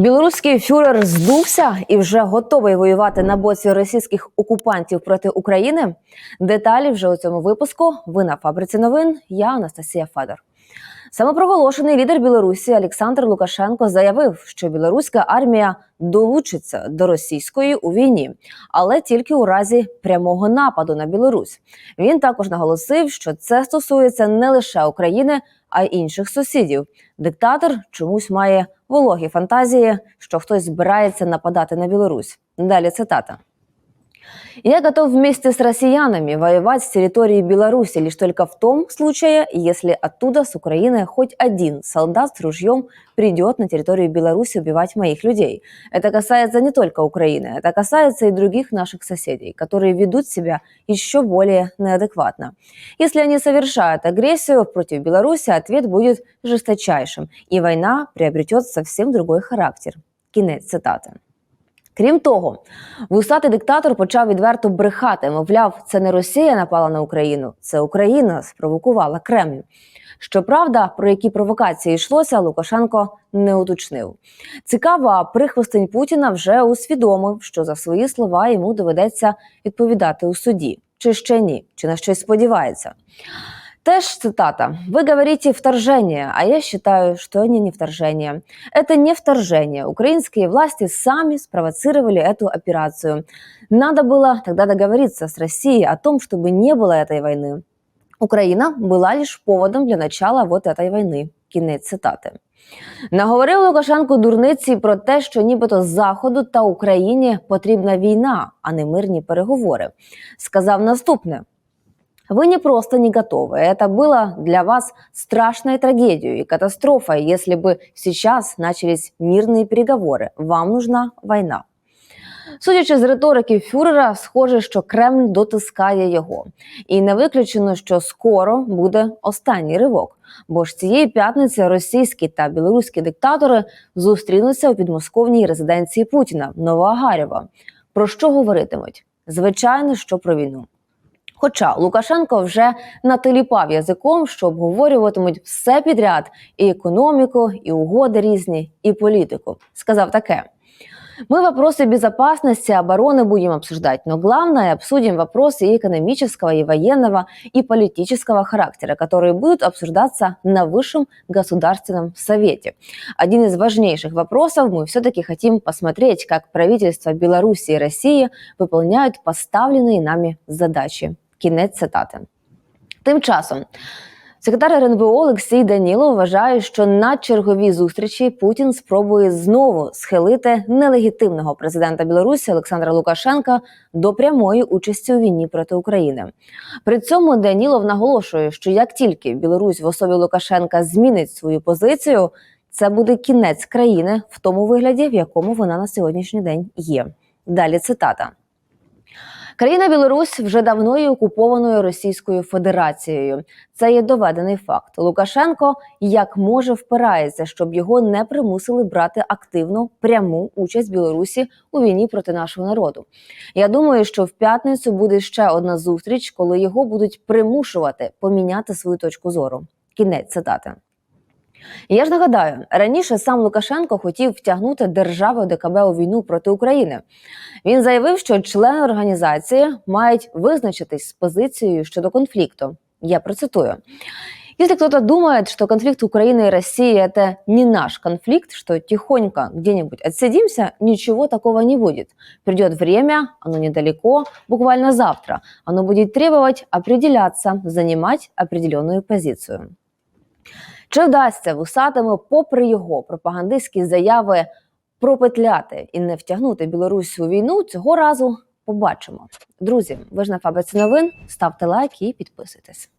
Білоруський фюрер здувся і вже готовий воювати на боці російських окупантів проти України. Деталі вже у цьому випуску. Ви на фабриці новин. Я Анастасія Федор. Самопроголошений лідер Білорусі Олександр Лукашенко заявив, що білоруська армія долучиться до російської у війні, але тільки у разі прямого нападу на Білорусь. Він також наголосив, що це стосується не лише України, а й інших сусідів. Диктатор чомусь має вологі фантазії, що хтось збирається нападати на Білорусь. Далі цитата. Я готов вместе с россиянами воевать с территории Беларуси лишь только в том случае, если оттуда, с Украины, хоть один солдат с ружьем придет на территорию Беларуси убивать моих людей. Это касается не только Украины, это касается и других наших соседей, которые ведут себя еще более неадекватно. Если они совершают агрессию против Беларуси, ответ будет жесточайшим, и война приобретет совсем другой характер. Кінець цитати. Крім того, вусатий диктатор почав відверто брехати. Мовляв, це не Росія напала на Україну, це Україна спровокувала Кремль. Щоправда, про які провокації йшлося, Лукашенко не уточнив. Цікаво, прихвостень Путіна вже усвідомив, що за свої слова йому доведеться відповідати у суді, чи ще ні, чи на щось сподівається. Теж цитата. «Вы говорите вторжение, а я считаю, что они не вторжение. Это не вторжение. Украинские власти сами спровоцировали эту операцию. Надо было тогда договориться с Россией о том, чтобы не было этой войны. Украина была лишь поводом для начала вот этой войны». Кінець цитати. Наговорив Лукашенко дурниці про те, що нібито Заходу та Україні потрібна війна, а не мирні переговори. Сказав наступне: вы не просто не готовы. Это было для вас страшной трагедией и катастрофой, если бы сейчас начались мирные переговоры. Вам нужна война. Судячи з риторики Фюрера, схоже, що Кремль дотискає його, і не виключено, що скоро буде останній ривок. Бо ж цієї п'ятниці російські та білоруські диктатори зустрінуться у підмосковній резиденції Путіна Новоагарєва. Про що говоритимуть? Звичайно, що про війну. Хоча Лукашенко вже натиліпав язиком, що обговорюватимуть все підряд: і економіку, і угоди різні, і політику. Сказав таке. Мы вопросы безопасности, обороны будем обсуждать, но главное обсудим вопросы и экономического, и военного, и политического характера, которые будут обсуждаться на Высшем Государственном Совете. Один из важнейших вопросов мы все-таки хотим посмотреть, как правительства Беларуси и России выполняют поставленные нами задачи. Кінець цитати. Тим часом секретар РНБО Олексій Данілов вважає, що на черговій зустрічі Путін спробує знову схилити нелегітимного президента Білорусі Олександра Лукашенка до прямої участі у війні проти України. При цьому Данілов наголошує, що як тільки Білорусь в особі Лукашенка змінить свою позицію, це буде кінець країни в тому вигляді, в якому вона на сьогоднішній день є. Далі цитата. Країна Білорусь вже давно є окупованою Російською Федерацією. Це є доведений факт. Лукашенко як може впирається, щоб його не примусили брати активну пряму участь Білорусі у війні проти нашого народу. Я думаю, що в п'ятницю буде ще одна зустріч, коли його будуть примушувати поміняти свою точку зору. Кінець цитати. Я ж нагадаю, раніше сам Лукашенко хотів втягнути держави ОДКБ у війну проти України. Він заявив, що члени організації мають визначитись з позицією щодо конфлікту. Я процитую. Если кто-то думает, что конфликт Украины и России – это не наш конфликт, что тихонько где-нибудь отсидимся, ничего такого не будет. Придет время, оно недалеко, буквально завтра. Оно будет требовать определяться, занимать определенную позицию. Чи вдасться вусатиму, попри його пропагандистські заяви, пропетляти і не втягнути Білорусь у війну, цього разу побачимо. Друзі, ви ж на фабриці новин, ставте лайк і підписуйтесь.